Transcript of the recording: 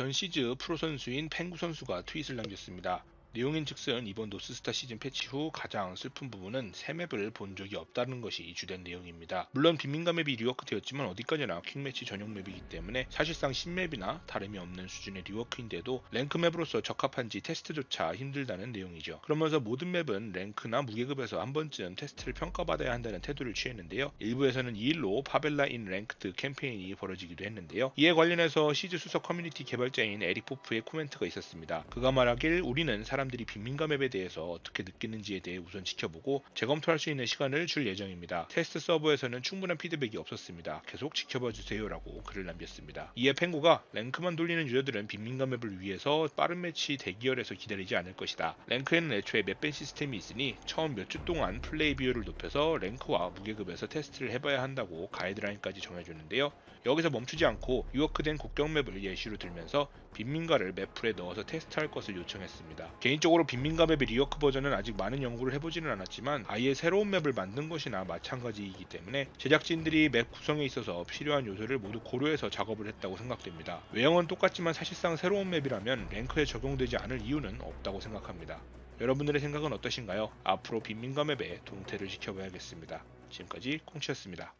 전 시즈 프로 선수인 펭구 선수가 트윗을 남겼습니다. 내용인 즉슨 이번 노스스타 시즌 패치 후 가장 슬픈 부분은 새 맵을 본 적이 없다는 것이 주된 내용입니다. 물론 빈민가 맵이 리워크 되었지만 어디까지나 퀵매치 전용 맵이기 때문에 사실상 신맵이나 다름이 없는 수준의 리워크인데도 랭크 맵으로서 적합한지 테스트조차 힘들다는 내용이죠. 그러면서 모든 맵은 랭크나 무계급에서 한 번쯤 테스트를 평가받아야 한다는 태도를 취했는데요. 일부에서는 이 일로 파벨라 인 랭크드 캠페인이 벌어지기도 했는데요. 이에 관련해서 시즈 수석 커뮤니티 개발자인 에릭 포프의 코멘트가 있었습니다. 그가 말하길 우리는 사람 들이 빈민가 맵에 대해서 어떻게 느끼는지에 대해 우선 지켜보고 재검토할 수 있는 시간을 줄 예정입니다. 테스트 서버에서는 충분한 피드백이 없었습니다. 계속 지켜봐 주세요라고 글을 남겼습니다. 이에 펭구가 랭크만 돌리는 유저들은 빈민가 맵을 위해서 빠른 매치 대기열에서 기다리지 않을 것이다. 랭크에는 애초에 맵밴 시스템이 있으니 처음 몇 주 동안 플레이 비율을 높여서 랭크와 무계급에서 테스트를 해봐야 한다고 가이드라인까지 정해줬는데요. 여기서 멈추지 않고 유워크된 국경 맵을 예시로 들면서 빈민가를 맵풀에 넣어서 테스트할 것을 요청했습니다. 개인적으로 빈민가 맵의 리워크 버전은 아직 많은 연구를 해보지는 않았지만 아예 새로운 맵을 만든 것이나 마찬가지이기 때문에 제작진들이 맵 구성에 있어서 필요한 요소를 모두 고려해서 작업을 했다고 생각됩니다. 외형은 똑같지만 사실상 새로운 맵이라면 랭크에 적용되지 않을 이유는 없다고 생각합니다. 여러분들의 생각은 어떠신가요? 앞으로 빈민가 맵의 동태를 지켜봐야겠습니다. 지금까지 콩치였습니다.